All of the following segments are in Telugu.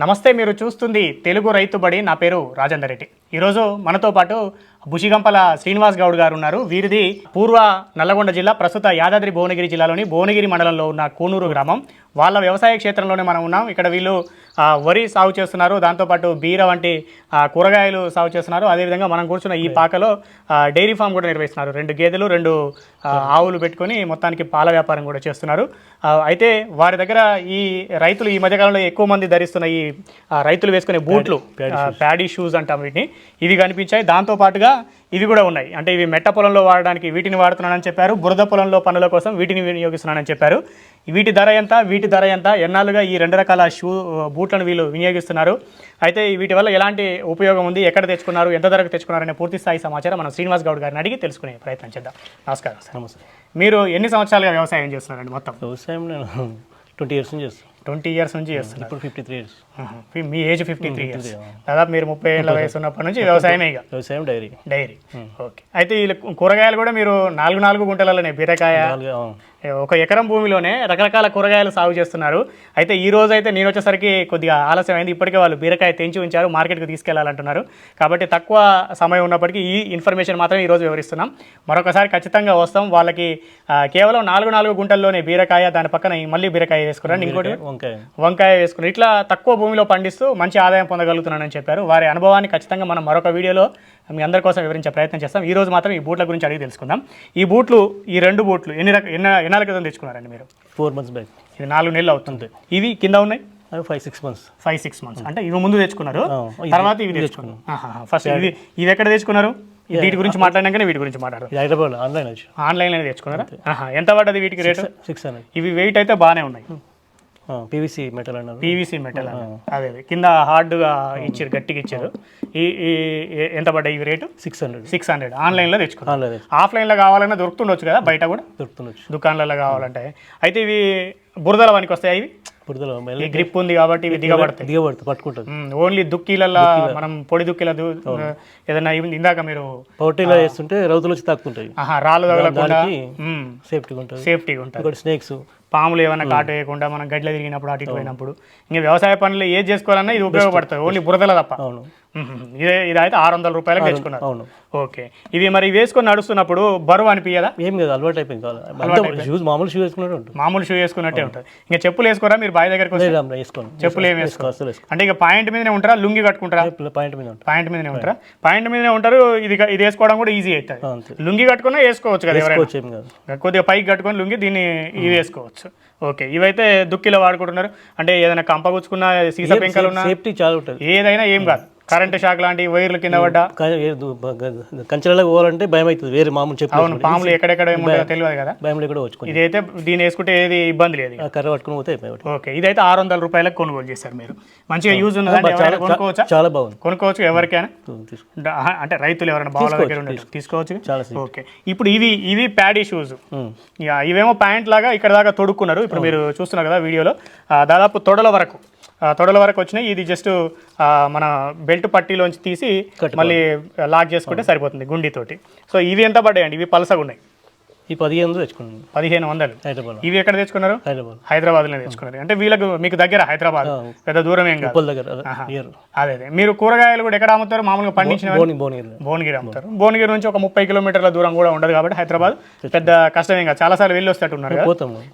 నమస్తే మీరు చూస్తుంది తెలుగు రైతుబడి నా పేరు రాజేందర్ రెడ్డి. ఈరోజు మనతో పాటు బుషిగంపల శ్రీనివాస్ గౌడ్ గారు ఉన్నారు. వీరిది పూర్వ నల్లగొండ జిల్లా ప్రస్తుత యాదాద్రి భువనగిరి జిల్లాలోని భువనగిరి మండలంలో ఉన్న కూనూరు గ్రామం. వాళ్ళ వ్యవసాయ క్షేత్రంలోనే మనం ఉన్నాం. ఇక్కడ వీళ్ళు వరి సాగు చేస్తున్నారు. దాంతోపాటు బీర వంటి కూరగాయలు సాగు చేస్తున్నారు. అదేవిధంగా మనం కూర్చున్న ఈ పాకలో డైరీ ఫామ్ కూడా నిర్వహిస్తున్నారు. రెండు గేదెలు రెండు ఆవులు పెట్టుకొని మొత్తానికి పాల వ్యాపారం కూడా చేస్తున్నారు. అయితే వారి దగ్గర ఈ రైతులు ఈ మధ్యకాలంలో ఎక్కువ మంది ధరిస్తున్న ఈ రైతులు వేసుకునే బూట్లు ప్యాడీ షూస్ అంటాం వీటిని. ఇవి కనిపించాయి. దాంతో పాటుగా ఇవి కూడా ఉన్నాయి. అంటే ఇవి మెట్ట పొలంలో వాడడానికి వీటిని వాడుతున్నానని చెప్పారు. బురద పొలంలో పనుల కోసం వీటిని వినియోగిస్తున్నానని చెప్పారు. వీటి ధర ఎంత? వీటి ధర ఎంత? ఎన్నాళ్ళుగా ఈ రెండు రకాల షూ బూట్లను వీళ్ళు వినియోగిస్తున్నారు. అయితే వీటి వల్ల ఎలాంటి ఉపయోగం ఉంది? ఎక్కడ తెచ్చుకున్నారు? ఎంత ధరకు తెచ్చుకున్నారు? అనే పూర్తి స్థాయి సమాచారం మనం శ్రీనివాస్ గౌడ్ గారిని అడిగి తెలుసుకునే ప్రయత్నం చేద్దాం. నమస్కారం సార్. నమస్తే. మీరు ఎన్ని సంవత్సరాలుగా వ్యవసాయం చేస్తున్నారండి మొత్తం? వ్యవసాయం నేను ట్వంటీ ఇయర్స్ నుంచి చేస్తాను ట్వంటీ ఇయర్స్ నుంచి చేస్తున్నారు. ఇప్పుడు ఫిఫ్టీ త్రీ ఇయర్స్. మీ ఏజ్ ఫిఫ్టీ త్రీ ఇయర్స్ దాదాపు మీరు ముప్పై ఏళ్ళ వయసు ఉన్నప్పటి నుంచి వ్యవసాయమే ఇక. వ్యవసాయం డైరీ. డైరీ ఓకే అయితే ఈ కూరగాయలు కూడా మీరు నాలుగు నాలుగు గుంటలలోనే బీరకాయ ఒక ఎకరం భూమిలోనే రకరకాల కూరగాయలు సాగు చేస్తున్నారు. అయితే ఈ రోజు అయితే నేను వచ్చేసరికి కొద్దిగా ఆలస్యం అయింది. ఇప్పటికే వాళ్ళు బీరకాయ తెంచి ఉంచారు మార్కెట్కి తీసుకెళ్ళాలంటున్నారు. కాబట్టి తక్కువ సమయం ఉన్నప్పటికీ ఈ ఇన్ఫర్మేషన్ మాత్రం ఈ రోజు వివరిస్తున్నాం. మరొకసారి ఖచ్చితంగా వస్తాం. వాళ్ళకి కేవలం నాలుగు నాలుగు గుంటల్లోనే బీరకాయ దాని పక్కన మళ్ళీ బీరకాయ వేసుకున్నారు ఇంకోటి? వంకాయ. వంకాయ వేసుకుని ఇట్లా తక్కువ భూమిలో పండిస్తూ మంచి ఆదాయం పొందగలుగుతున్నానని చెప్పారు. వారి అనుభవాన్ని ఖచ్చితంగా మనం మరొక వీడియోలో మీ అందరి కోసం వివరించే ప్రయత్నం చేస్తాం. ఈ రోజు మాత్రం ఈ బూట్ల గురించి అడిగి తెలుసుకుందాం. ఈ బూట్లు ఈ రెండు బూట్లు ఎన్ని రక ఎన్న ఎన్నాళ్ళ క్రితం తెచ్చుకున్నారండి మీరు? Four months back. ఇది నాలుగు నెలలు అవుతుంది. ఇవి కింద ఉన్నాయి? Five six months five six months అంటే ఇవి ముందు తెచ్చుకున్నారు. ఇది- తర్వాత ఇవి తెచ్చుకున్నారు. ఫస్ట్ ఇవి ఇవి ఎక్కడ తెచ్చుకున్నారు? వీటి గురించి మాట్లాడినాకనే వీటి గురించి మాట్లాడరు. ఇది హైదరాబాద్ ఆన్లైన్ వచ్చి. ఆన్లైన్లో తెచ్చుకున్నారా. ఎంత పడ్డది వీటికి రేటు? సిక్స్ హండ్రెడ్ ఇవి వెయిట్ అయితే బాగానే ఉన్నాయి. పీవీసీ మెటల్ అన్నారు పీవీసీ మెటల్ అదే అదే. కింద హార్డ్గా ఇచ్చారు గట్టిగా ఇచ్చారు. ఈ ఈ ఎంత పడ్డాయి ఇవి rate? Six hundred six hundred ఆన్లైన్లో తెచ్చుకున్నాం ఆన్లైన్ ఆఫ్లైన్లో కావాలన్నా దొరుకుతుండొచ్చు కదా బయట కూడా? దొరుకుతుండొచ్చు. దుకాణాలలో కావాలంటే. అయితే ఇవి బురదల పనికి వస్తాయి ఇవి? బురదలో ఈ మళ్ళీ గ్రిప్ ఉంది కాబట్టి ఇవి దిగబడతాయి. పట్టుకుంటుంది. ఓన్లీ దుక్కీలలో మనం పొడి దుక్కీల దు- ఏదైనా ఇందాక మీరు పౌటీలో వేస్తుంటే రౌతులు వచ్చి తాకుతుంటాయి ఆహా రాళ్ళు తగలకుండా సేఫ్టీగా ఉంటుంది. సేఫ్టీగా ఉంటుంది. స్నేక్స్. పాములు ఏమైనా కాటు వేయకుండా మనం గడ్ల తిరిగినప్పుడు అటు పోయినప్పుడు. ఇంకా వ్యవసాయ పనులు ఏది చేసుకోవాలన్నా ఇది ఉపయోగపడుతుంది ఓన్లీ బురదల తప్ప. అవును. ఇదే ఇది అయితే ఆరు వందల రూపాయలకు తెచ్చుకున్నారు. అవును. ఓకే. ఇవి మరి వేసుకొని నడుస్తున్నప్పుడు బరువు అనిపించదా ఏం కాదు అలవాటు అయిపోయింది షూస్ మామూలు షూ వేసుకున్నట్టు ఉంటుంది. మామూలు షూ వేసుకున్నట్టే ఉంటుంది. ఇంకా చెప్పులు వేసుకోరా మీరు బావి దగ్గరికి వేసుకోను. చెప్పులు ఏం వేసుకో అసలు వేసుకో అంటే ఇక పాయింట్ మీదనే ఉంటారా లుంగి కట్టుకుంటారా? పాయింట్ మీద పాయింట్ మీదనే ఉంటారా? పాయింట్ మీదనే ఉంటారు ఇది ఇది వేసుకోవడం కూడా ఈజీ అవుతుంది. లుంగి కట్టుకున్నా వేసుకోవచ్చు కదా ఎవరైనా? కొద్దిగా పైకి కట్టుకొని లుంగి దీన్ని ఇవి వేసుకోవచ్చు. ఓకే. ఇవైతే దుక్కిలో వాడుకుంటున్నారు. అంటే ఏదైనా కంపగుచ్చుకున్న సీసా పెంకలు ఉన్నా? సేఫ్టీ చాలా ఉంటుంది. ఏదైనా ఏం కాదు. కరెంట్ షాక్ లాంటి వైర్లు కింద పడ్డా? కంచెలలో పోవాలంటే భయం అవుతుంది వేరే మామూలు చెప్పు అవును పాములు ఎక్కడెక్కడ తెలియదు కదా? భయం కూడా వచ్చుకొని ఇదైతే దీన్ని వేసుకుంటే ఏది ఇబ్బంది లేదు కర్ర పట్టుకుని పోతే. ఓకే ఇదైతే ఆరు వందల రూపాయలకు కొనుగోలు చేశారు మీరు. మంచిగా యూజ్ ఎవరైనా కొనుక్కోవచ్చా? చాలా బాగుంది. కొనుక్కోవచ్చు ఎవరికైనా? అంటే రైతులు ఎవరైనా బావుల దగ్గర తీసుకోవచ్చు చాలా. ఓకే ఇప్పుడు ఇవి ఇవి ప్యాడీ షూస్. ఇవేమో ప్యాంట్ లాగా ఇక్కడ దాకా తొడుక్కున్నారు. ఇప్పుడు మీరు చూస్తున్నారు కదా వీడియోలో. దాదాపు తొడల వరకు. తొడల వరకు వచ్చినాయి. ఇది జస్ట్ మన బెల్ట్ పట్టీలోంచి తీసి మళ్ళీ లాక్ చేసుకుంటే సరిపోతుంది గుండితోటి. సో ఇవి ఎంత పడ్డాయండి? ఇవి పలసగా ఉన్నాయి ఈ పదిహేను వందలు తెచ్చుకున్నాను. పదిహేను వందలు. హైదరాబాద్. ఇవి ఎక్కడ తెచ్చుకున్నారు? హైదరాబాద్. హైదరాబాద్లో తెచ్చుకున్నారు. అంటే వీళ్ళకు మీకు దగ్గర హైదరాబాద్. పెద్ద దూరం ఏం కాదు. దగ్గర అదే అదే మీరు కూరగాయలు కూడా ఎక్కడ అమ్ముతారు? మామూలుగా పండించిన బోని భువనగిరి అమ్ముతారు. భువనగిరి నుంచి ఒక ముప్పై కిలోమీటర్ల దూరం కూడా ఉండదు కాబట్టి హైదరాబాద్ పెద్ద కష్టమేం కాదు. చాలాసార్లు వెళ్ళి వస్తట్టు ఉన్నారు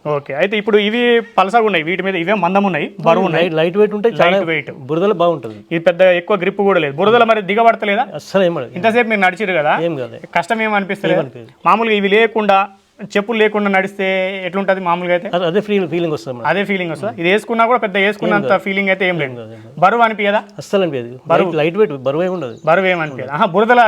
ఓకే. అయితే ఇప్పుడు ఇవి పలసగా ఉన్నాయి. వీటి మీద ఇవే మందం ఉన్నాయి. బరువు ఉన్నాయి. లైట్ వెయిట్ ఉంటే చాలా లైట్ వెయిట్. బురదలో బాగుంటుంది. ఇది పెద్ద ఎక్కువ గ్రిప్ కూడా లేదు. బురదల మరి దిగబడతలేదా? అస్సలు ఏం పడదు. ఇంతసేపు మీరు నడిచిరు కదా? ఏం కాదు. కష్టం ఏం అనిపిస్తలేదు? అనిపించదు. మామూలుగా ఇవి లేకుండా చెప్పులు లేకుండా నడిస్తే ఎట్లుంటది మామూలుగా అయితే? అదే- ఫీలింగ్ ఫీలింగ్ వస్తుంది అదే ఫీలింగ్ వస్తుందా. ఇది వేసుకున్నా కూడా పెద్ద వేసుకున్నంత ఫీలింగ్ అయితే ఏం లేదు. బరువు అనిపించదా అస్సలు అనిపించదు లైట్ లైట్ వెయిట్ బరువు ఏమి ఉండదు. బరువు ఏమనిపించదు ఆహా బురదల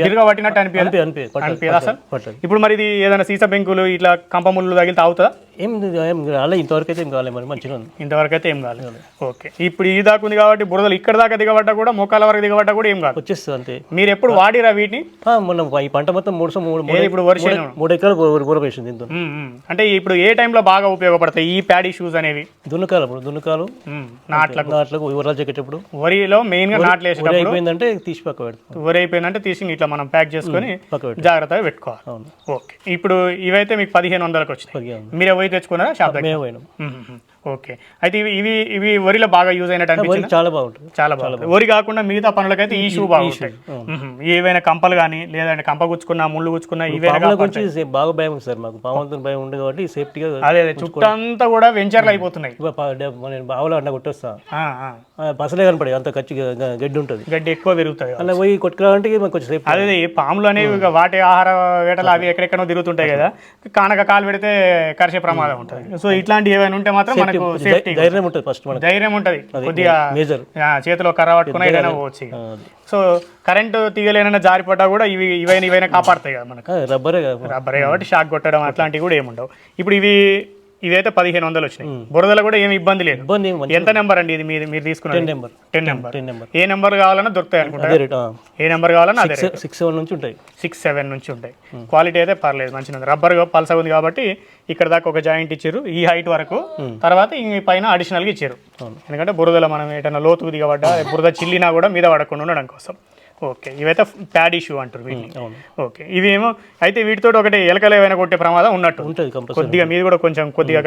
తిరగ పట్టినట్టు అనిపించదు అనిపి అనిపి అనిపించదా అసలు? ఇప్పుడు మరి ఇది ఏదైనా సీసా పెంకులు ఇట్లా కంపముళ్ళు తగిలితే అవుతుందా ఏం ఏం రాలే ఇంతవరకు అయితే ఏం కాలే మరి మంచిగా ఉంది. ఇంతవరకు అయితే ఏం కాలేదు. ఓకే. ఇప్పుడు ఈ దాకా ఉంది కాబట్టి బురదలు ఇక్కడ దాకా దిగబడ్డా కూడా మోకాల వరకు దిగబడ్డా కూడా ఏం కాదు. వచ్చేస్తుంది అంతే. మీరు ఎప్పుడు వాడిరా వీటిని? మొన్న ఈ పంట మొత్తం మూడు మూడు ఇప్పుడు వర్షం మూడు ఎకరాలు బుర- బుర వేసింది ఉమ్. అంటే ఇప్పుడు ఏ టైంలో బాగా ఉపయోగపడతాయి ఈ ప్యాడీ షూస్ అనేవి? దున్నకాలు అప్పుడు దున్నకాలు. నాట్లకు. నాట్లకు ఊరాలు చెక్కేటప్పుడు వరిలో మెయిన్గా నాట్లు వేసేటప్పుడు అయిపోయిందంటే తీసి పక్క పెడతాం. వరి అయిపోయిందంటే తీసి ఇట్లా మనం ప్యాక్ చేసుకొని జాగ్రత్తగా పెట్టుకోవాలి. ఓకే. ఇప్పుడు ఇవైతే మీకు పదిహేను వందలకు వచ్చినాయి. పదిహేను మీరే పోయి తెచ్చుకున్నారా? షాప్ మేము పోయినాం. ఓకే. అయితే ఇవి ఇవి ఇవి వరిలో బాగా యూజ్ అయినట్టు చాలా బాగుంటుంది. చాలా బాగుంది వరి కాకుండా మిగతా పనులకైతే ఈ షూ బాగుంటాయి. ఏవైనా కంపలు కానీ లేదంటే కంప గుచ్చుకున్నా ముళ్ళు గుచ్చుకున్నా సే- బాగా భయం సార్ మాకు. పాములతో భయం ఉంది కాబట్టి సేఫ్టీగా అదే చుట్టంతా కూడా వెంచర్లు అయిపోతున్నాయి. నేను బావులో అన్న కొట్టొస్తా. పసలే కనపడే అంత ఖర్చు గడ్డి ఉంటుంది. గడ్డి ఎక్కువ పెరుగుతుంది అలా పోయి కొట్టుకురావాలంటే మాకు కొంచెం సేఫ్టీ. అదే పాములు అనేవి వాటి ఆహార వేటలు అవి ఎక్కడెక్కడో తిరుగుతుంటాయి కదా. కానక కాలు పెడితే కరిసే ప్రమాదం ఉంటుంది. సో ఇట్లాంటివి ఏమైనా ఉంటే మాత్రం ధైర్యం ఉంటుంది ఫస్ట్ మనకి. ధైర్యం ఉంటుంది. కొద్దిగా మేజర్ చేతిలో కర్ర పట్టుకుని ఏదైనా పోవచ్చు. సో కరెంటు తీగలేనైనా జారిపడ్డా కూడా ఇవి ఇవైనా ఇవైనా కాపాడతాయి కదా మనకు. రబ్బరే రబ్బరే కాబట్టి షాక్ కొట్టడం అట్లాంటివి కూడా ఏముండవు. ఇప్పుడు ఇవి ఇవైతే పదిహేను వందలు వచ్చినాయి. బురదలో కూడా ఏమి ఇబ్బంది లేదు. ఇబ్బంది ఎంత నెంబర్ అండి ఇది మీరు మీరు తీసుకున్నది? Number. Ten number. Ten number. ఏ నెంబర్ కావాలన్నా దొరుకుతాయి అనుకుంటా. ఏ నెంబర్ కావాలన్నా అదే సిక్స్ సెవెన్ నుంచి ఉంటాయి. సిక్స్ సెవెన్ నుంచి ఉంటాయి. క్వాలిటీ అయితే పర్లేదు మంచిగా ఉంది రబ్బర్ పల్స ఉంది కాబట్టి ఇక్కడ దాకా ఒక జాయింట్ ఇచ్చారు ఈ హైట్ వరకు. తర్వాత ఈ పైన అడిషనల్గా ఇచ్చారు. ఎందుకంటే బురదలో మనం ఏదైనా లోతుకు దిగబడ్డా బురద చిల్లినా కూడా మీద పడకుండా ఉండడం కోసం. ఓకే. ఇవైతే ప్యాడ్ ఇష్యూ అంటారు ఓకే. ఇవి ఏమో అయితే వీటితో ఒకటి ఎలకలు ఏమైనా కొట్టే ప్రమాదం ఉన్నట్టు. ఉంటుంది కొద్దిగా మీది కూడా కొంచెం కొద్దిగా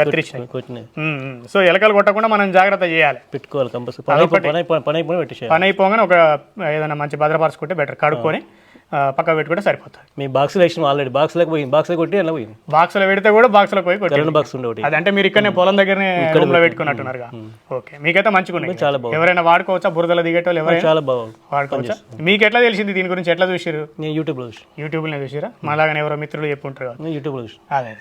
ఉమ్. సో ఎలకలు కొట్టకుండా మనం జాగ్రత్త చేయాలి. పెట్టుకోవాలి కంపల్సరీ. పని అయిపోగానే ఒక ఏదైనా మంచి భద్రపరచుకుంటే బెటర్. కడుక్కొని ఆ, పక్కకు పెట్టుకుంటే సరిపోతుంది. మీ బాక్స్లో వేసినాం ఆల్రెడీ బాక్స్లోకి పోయింది. బాక్స్లో కొట్టి అలా పోయింది. బాక్స్లో పెడితే కూడా బాక్స్లో పోయి కొట్టి బాక్స్ ఉండే అదంటే మీరు ఇక్కడనే పొలం దగ్గరనే రూమ్లో పెట్టుకున్నట్టున్నారుగా ఓకే. మీకైతే మంచిగా చాలా బాగుంది ఎవరైనా వాడుకోవచ్చా? బురదలో దిగేటోళ్ళు ఎవరైనా? చాలా బాగుంది వాడుకోవచ్చా? మీకు ఎట్లా తెలిసింది దీని గురించి? ఎట్లా చూసిరు నేను యూట్యూబ్లో చూసి యూట్యూబ్లో చూసిరా మళ్ళాగానే ఎవరో మిత్రులు చెప్పుంటారు యూట్యూబ్లో చూసి అదే.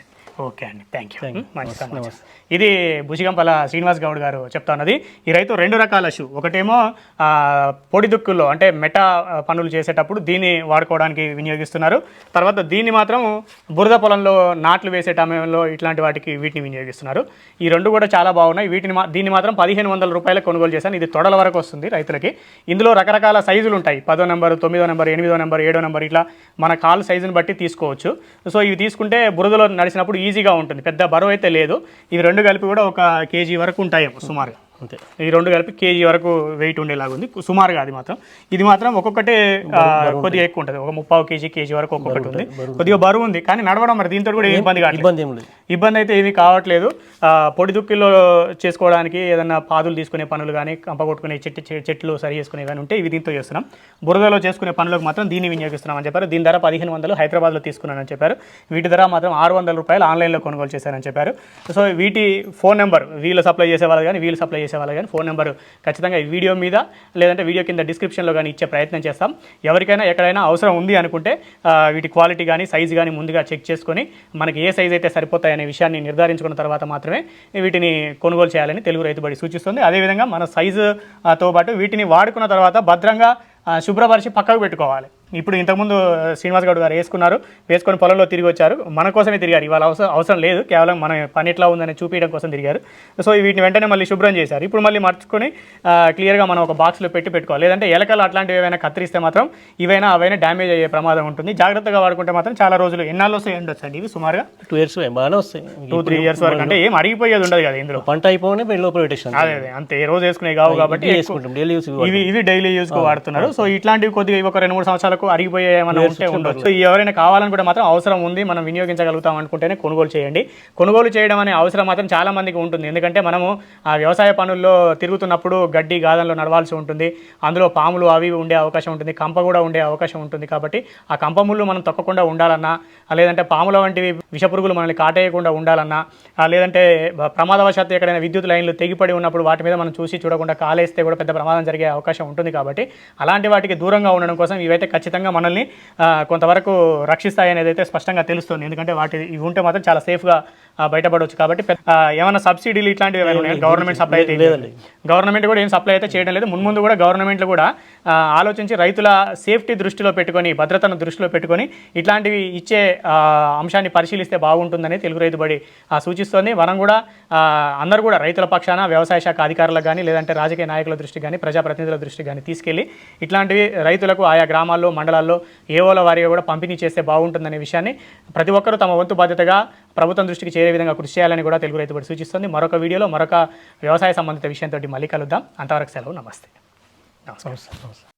ఓకే అండి. థ్యాంక్ యూ మంచి సమాచారం ఇది భుజిగంపల శ్రీనివాస్ గౌడ్ గారు చెప్తా ఉన్నది. ఈ రైతు రెండు రకాల షూ. ఒకటేమో పొడి దుక్కుల్లో అంటే మెటా పనులు చేసేటప్పుడు దీన్ని వాడుకోవడానికి వినియోగిస్తున్నారు. తర్వాత దీన్ని మాత్రం బురద పొలంలో నాట్లు వేసే సమయంలో ఇట్లాంటి వాటికి వీటిని వినియోగిస్తున్నారు. ఈ రెండు కూడా చాలా బాగున్నాయి. వీటిని దీన్ని మాత్రం పదిహేను వందల రూపాయలకు కొనుగోలు చేశాను. ఇది తొడల వరకు వస్తుంది రైతులకి. ఇందులో రకరకాల సైజులు ఉంటాయి. పదో నెంబర్ తొమ్మిదో నెంబర్ ఎనిమిదో నెంబర్ ఏడో నెంబర్ ఇట్లా మన కాల్ సైజుని బట్టి తీసుకోవచ్చు. సో ఇవి తీసుకుంటే బురదలో నడిచినప్పుడు ఈజీగా ఉంటుంది. పెద్ద బరువు అయితే లేదు. ఇవి రెండు కలిపి కూడా ఒక కేజీ వరకు ఉంటాయేమో సుమారుగా. అంతే. ఈ రెండు కలిపి కేజీ వరకు వెయిట్ ఉండేలాగా ఉంది. సుమారుగా అది మాత్రం. ఇది మాత్రం ఒక్కొక్కటే కొద్దిగా ఎక్కువ ఉంటుంది. ఒక ముప్పావు కేజీ కేజీ వరకు ఒక్కొక్కటి ఉంది. కొద్దిగా బరువు ఉంది. కానీ నడవడం మరి దీంతో కూడా ఇబ్బంది కాదు ఇబ్బంది ఇబ్బంది అయితే ఏమీ కావట్లేదు. పొడి దుక్కిలో చేసుకోవడానికి ఏదన్నా పాదులు తీసుకునే పనులు కానీ కంప కొట్టుకునే చెట్టు చెట్లు సరి చేసుకునే కానీ ఉంటే ఇవి దీంతో చేస్తున్నాం. బురదలో చేసుకునే పనులకు మాత్రం దీన్ని వినియోగిస్తున్నాం అని చెప్పారు. దీని ధర పదిహేను వందలు హైదరాబాద్లో తీసుకున్నానని చెప్పారు. వీటి ధర మాత్రం ఆరు వందల రూపాయలు ఆన్లైన్లో కొనుగోలు చేశారని చెప్పారు. సో వీటి ఫోన్ నెంబర్ వీళ్ళు సప్లై చేసే వాళ్ళు కానీ వీళ్ళు సప్లై చేసేవాళ్ళు కానీ ఫోన్ నెంబర్ ఖచ్చితంగా ఈ వీడియో మీద లేదంటే వీడియో కింద డిస్క్రిప్షన్లో కానీ ఇచ్చే ప్రయత్నం చేస్తాం. ఎవరికైనా ఎక్కడైనా అవసరం ఉంది అనుకుంటే వీటి క్వాలిటీ కానీ సైజు కానీ ముందుగా చెక్ చేసుకొని మనకి ఏ సైజ్ అయితే సరిపోతాయనే విషయాన్ని నిర్ధారించుకున్న తర్వాత మాత్రమే వీటిని కొనుగోలు చేయాలని తెలుగు రైతుబడి సూచిస్తుంది. అదేవిధంగా మన సైజుతో పాటు వీటిని వాడుకున్న తర్వాత భద్రంగా శుభ్రపరిచి పక్కకు పెట్టుకోవాలి. ఇప్పుడు ఇంతకుముందు శ్రీనివాస్ గౌడ్ గారు వేసుకున్నారు వేసుకొని పొలంలో తిరిగి వచ్చారు. మన కోసమే తిరిగారు. ఇవాళ అవసరం అవసరం లేదు. కేవలం మన పని ఎట్లా ఉందని చూపించడం కోసం తిరిగారు. సో వీటిని వెంటనే మళ్ళీ శుభ్రం చేశారు. ఇప్పుడు మళ్ళీ మర్చుకొని క్లియర్గా మనం ఒక బాక్స్లో పెట్టి పెట్టుకోవాలి. లేదంటే ఎలకలు అట్లాంటివి ఏమైనా కత్తిరిస్తే మాత్రం ఇవైనా అవైనా డ్యామేజ్ అయ్యే ప్రమాదం ఉంటుంది. జాగ్రత్తగా వాడుకుంటే మాత్రం చాలా రోజులు ఎన్నాళ్ళు వస్తాయి ఉండొచ్చు అండి ఇవి సుమారుగా? టూ ఇయర్స్ బాగానే వస్తాయి. టూ త్రీ ఇయర్స్ వరకు. అంటే ఏం అరిగిపోయేది ఉండదు కదా ఇందులో. పంట అయిపోగానే లోపల పెట్టేసాను అదే అదే. అంతే. రోజు వేసుకునే కావు కాబట్టి ఇవి ఇవి డైలీ యూస్కు వాడుతున్నారు. సో ఇట్లాంటివి కొద్దిగా ఇవి ఒక రెండు మూడు సంవత్సరాలకు అరిగిపోయే ఏమైనా ఉంటే ఉండొచ్చు. సో ఎవరైనా కావాలనుకుంటే మాత్రం అవసరం ఉంది మనం వినియోగించగలుగుతాం అనుకుంటేనే కొనుగోలు చేయండి. కొనుగోలు చేయడం అనే అవసరం మాత్రం చాలా మందికి ఉంటుంది. ఎందుకంటే మనము ఆ వ్యవసాయ పనుల్లో తిరుగుతున్నప్పుడు గడ్డి గాదంలో నడవాల్సి ఉంటుంది. అందులో పాములు అవి ఉండే అవకాశం ఉంటుంది. కంప కూడా ఉండే అవకాశం ఉంటుంది కాబట్టి ఆ కంప ముళ్ళు మనం తొక్కకుండా ఉండాలన్నా లేదంటే పాముల వంటివి విషపురుగులు మనల్ని కాటేయకుండా ఉండాలన్నా లేదంటే ప్రమాదవశాత్తు ఎక్కడైనా విద్యుత్ లైన్లు తెగిపడి ఉన్నప్పుడు వాటి మీద మనం చూసి చూడకుండా కాలేస్తే కూడా పెద్ద ప్రమాదం జరిగే అవకాశం ఉంటుంది కాబట్టి అలాంటి వాటికి దూరంగా ఉండడం కోసం ఇవైతే ఖచ్చితంగా మనల్ని ఆ, కొంతవరకు రక్షిస్తాయి అనేది అయితే స్పష్టంగా తెలుస్తుంది. ఎందుకంటే వాటి ఇవి ఉంటే మాత్రం చాలా సేఫ్గా బయటపడవచ్చు కాబట్టి ఏమైనా సబ్సిడీలు ఇట్లాంటివి గవర్నమెంట్ సప్లై అయితే లేదండి. గవర్నమెంట్ కూడా ఏం సప్లై అయితే చేయడం లేదు. మున్ముందు కూడా గవర్నమెంట్లు కూడా ఆలోచించి రైతుల సేఫ్టీ దృష్టిలో పెట్టుకొని భద్రతను దృష్టిలో పెట్టుకొని ఇట్లాంటివి ఇచ్చే అంశాన్ని పరిశీలిస్తే బాగుంటుందని తెలుగు రైతు బడి సూచిస్తోంది. మనం కూడా అందరూ కూడా రైతుల పక్షాన వ్యవసాయ శాఖ అధికారులకు కానీ లేదంటే రాజకీయ నాయకుల దృష్టికి కానీ ప్రజాప్రతినిధుల దృష్టికి కానీ తీసుకెళ్ళి ఇట్లాంటివి రైతులకు ఆయా గ్రామాల్లో మండలాల్లో ఏవోల వారిగా కూడా పంపిణీ చేస్తే బాగుంటుందనే విషయాన్ని ప్రతి ఒక్కరూ తమ వంతు బాధ్యతగా ప్రభుత్వం దృష్టికి చేరే విధంగా కృషి చేయాలని కూడా తెలుగు రైతు సూచిస్తుంది. మరొక వీడియోలో మరొక వ్యవసాయ సంబంధిత విషయంతో మళ్ళీ కలుద్దాం. అంతవరకు సెలవు. నమస్తే. నమస్కారం. నమస్తే